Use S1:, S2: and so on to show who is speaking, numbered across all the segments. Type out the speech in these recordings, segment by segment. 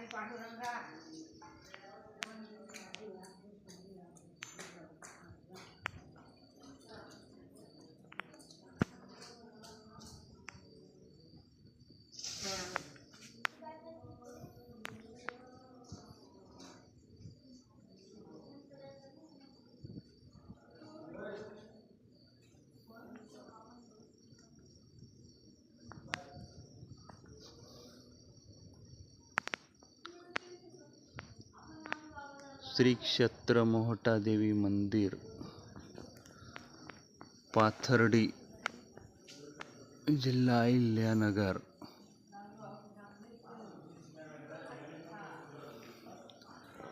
S1: 你法儿就干 श्री क्षेत्र मोहटादेवी मंदिर पाथर्डी जिल्हा अहिल्यानगर.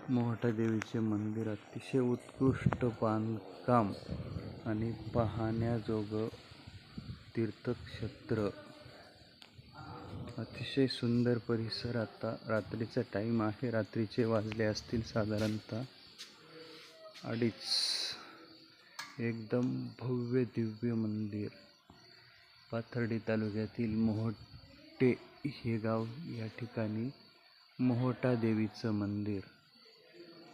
S1: मोहटादेवीचे मंदिर अतिशय उत्कृष्ट बांधकाम आणि पाहण्याजोगं तीर्थक्षेत्र. अतिशय सुंदर परिसर आता रात्रीचा टाईम आहे. रात्रीचे वाजले असतील साधारणतः अडीच. एकदम भव्य दिव्य मंदिर. पाथर्डी तालुक्यातील मोहोटे हे गाव या ठिकाणी मोहटा देवीचं मंदिर.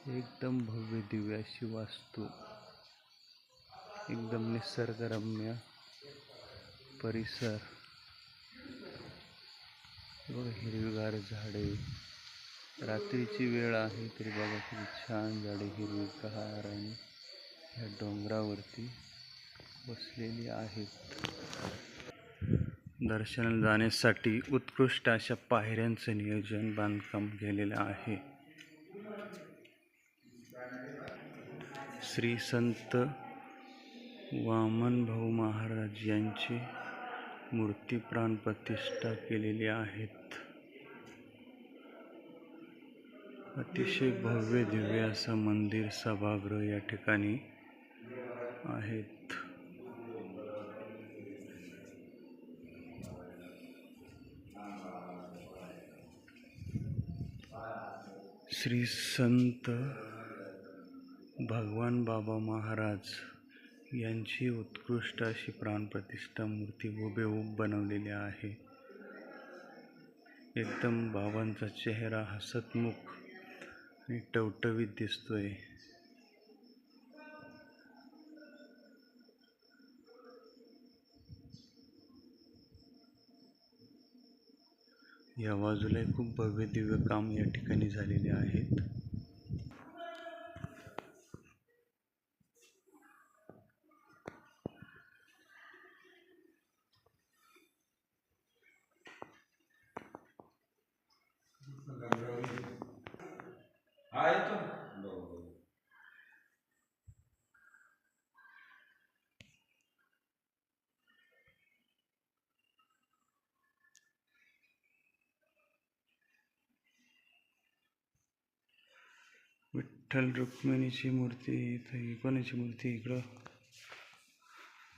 S1: एकदम भव्य दिव्य अशी वास्तू. एकदम निसर्गरम्य परिसर. व हिरवीगार झाडे. रात्रीची वेळ आहे तरी बघा किती छान झाडे हिरवीगार आणि ह्या डोंगरावरती बसलेली आहेत. दर्शनाला जाण्यासाठी उत्कृष्ट अशा पायऱ्यांचं नियोजन बांधकाम केलेलं आहे. श्री संत वामन भाऊ महाराज यांची मूर्ती प्राणप्रतिष्ठा केलेली आहेत. अतिशय भव्य दिव्य असं मंदिर सभागृह या ठिकाणी आहेत. श्री संत भगवान बाबा महाराज यांची उत्कृष्ट अशी प्राणप्रतिष्ठा मूर्ती हुबेहूब बनवलेली आहे. एकदम बाबांचा चेहरा हसतमुख आणि टवटवीत दिसतोय. या बाजूला खूप भव्य दिव्य काम या ठिकाणी झालेले आहेत. विठ्ठल रुक्मिणीची मूर्ती इथं ही कोणाची मूर्ती इकडं?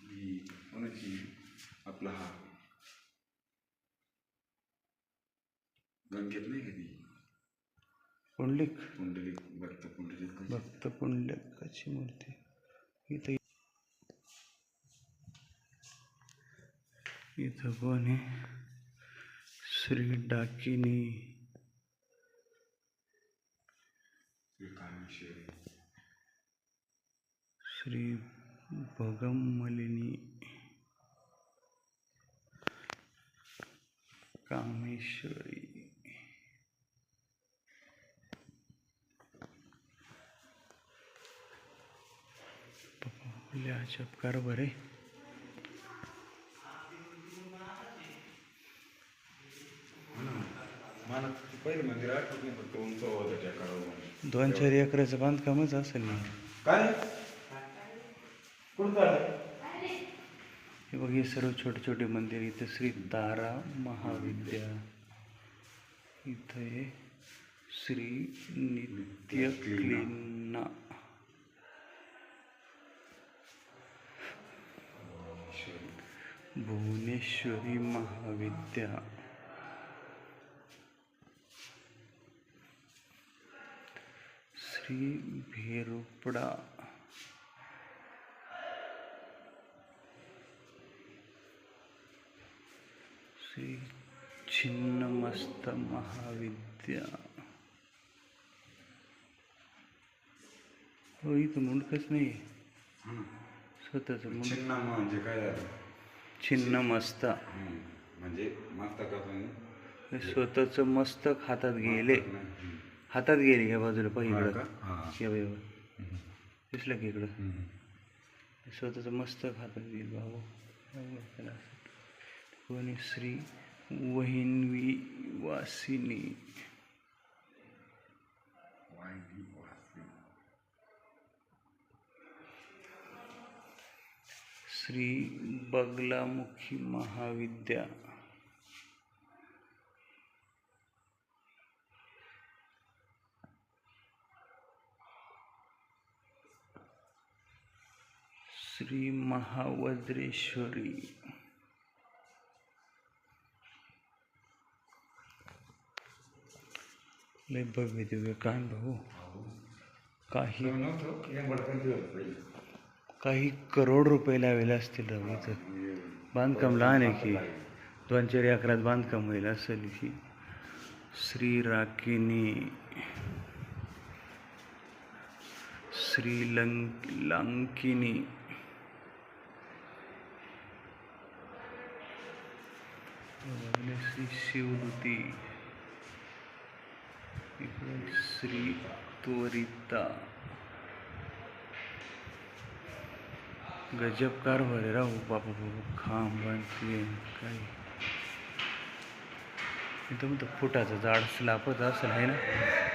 S2: ही कोणाची? आपला हा. गंगेत नाही कधी
S1: पुंडलिक.
S2: पुंडलिक भक्त पुंडलिक
S1: भक्त पुंडलिकाची मूर्ती. इथं इथं कोण आहे? श्री डाकिनी. श्री भगमलिनी कामेश्वरी. आपल्या चपकार बरे
S2: मला पहिले मंदिर आठवत नाही फक्त उंच होतं त्या काळावर
S1: दोन चार एकराचं बांधकामच असेल ना.
S2: काय? कुठं चाललं
S1: हे बघ हे सर्व छोटे छोटे मंदिर इथं श्री तारा महाविद्या. इथं श्री नित्य क्लीना. भुवनेश्वरी महाविद्या. श्री भेरुपडा. श्री छिन्नमस्त महाविद्या. हो इथं मुंडकच नाही स्वतःच
S2: छिन्न म्हणजे काय झालं? म्हणजे मस्तकातून
S1: स्वतःचं मस्तक हातात गेले. हातात गेले ह्या बाजूला पाहि इकडं
S2: का? हा.
S1: या बाई दिसलं की इकडं. स्वतःचं मस्तक हातात गेल त्याला कोणी श्री वहिनवी वासिनी. श्री बगलामुखी महाविद्या श्री महावज्रेश्वरी लय भव्य दिव्य काय भाऊ. काही काही करोड रुपये लावेले असतील रवीचं इथं बांधकाम लहान आहे की. दोन चार अकरात बांधकाम होईल असेल की. श्री राकिनी श्री लंक लांकिनी श्री शिवदूती इकडे श्री त्वरिता. गजब कारभार आहे राहू बापा बाबा खांब बांधते काही इथं म्हणतो फुटाचं झाड स्लापच असेल आहे ना?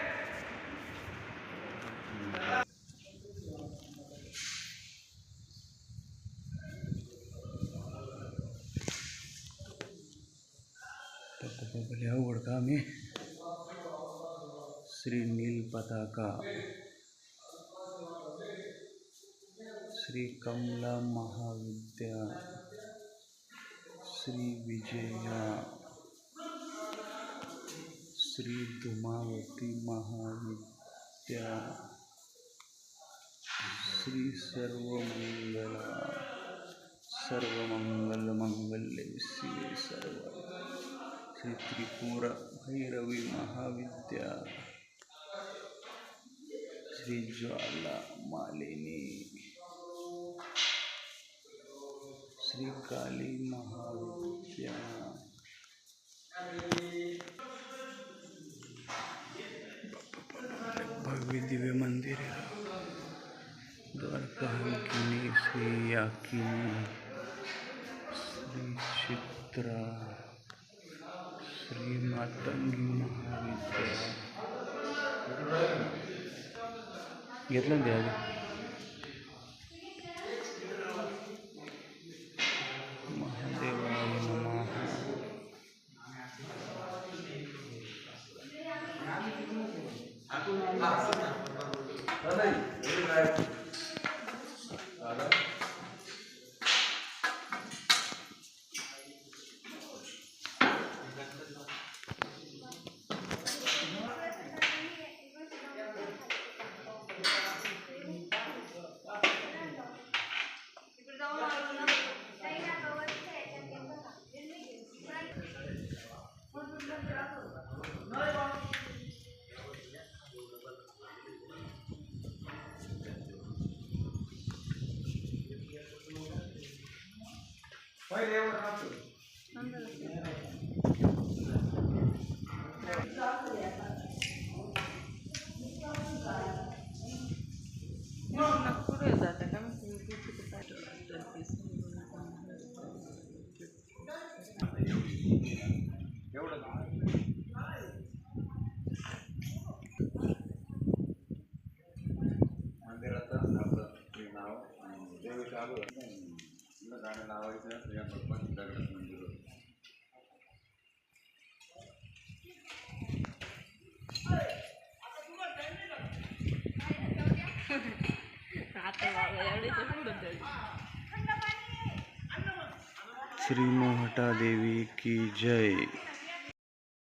S1: काम श्री नील पताका। श्री कमला महाविद्या। श्री विजया। श्री धुमावती महाविद्या। श्री सर्वमंगला। सर्वमंगलमंगल्ये शिवे सर्व श्री त्रिपुरा भैरवी महाविद्या। श्री ज्वाला मालिनी। श्री काली महाविद्या। भव्य दिव्य मंदिर द्वारका श्री याकिनी श्री चित्रा। मातंगी महाविद्या घेतलं ना ते आधी महादेवाय नमः
S2: पहिले एवढं नव्हतं.
S1: श्री मोहटा देवी की जय.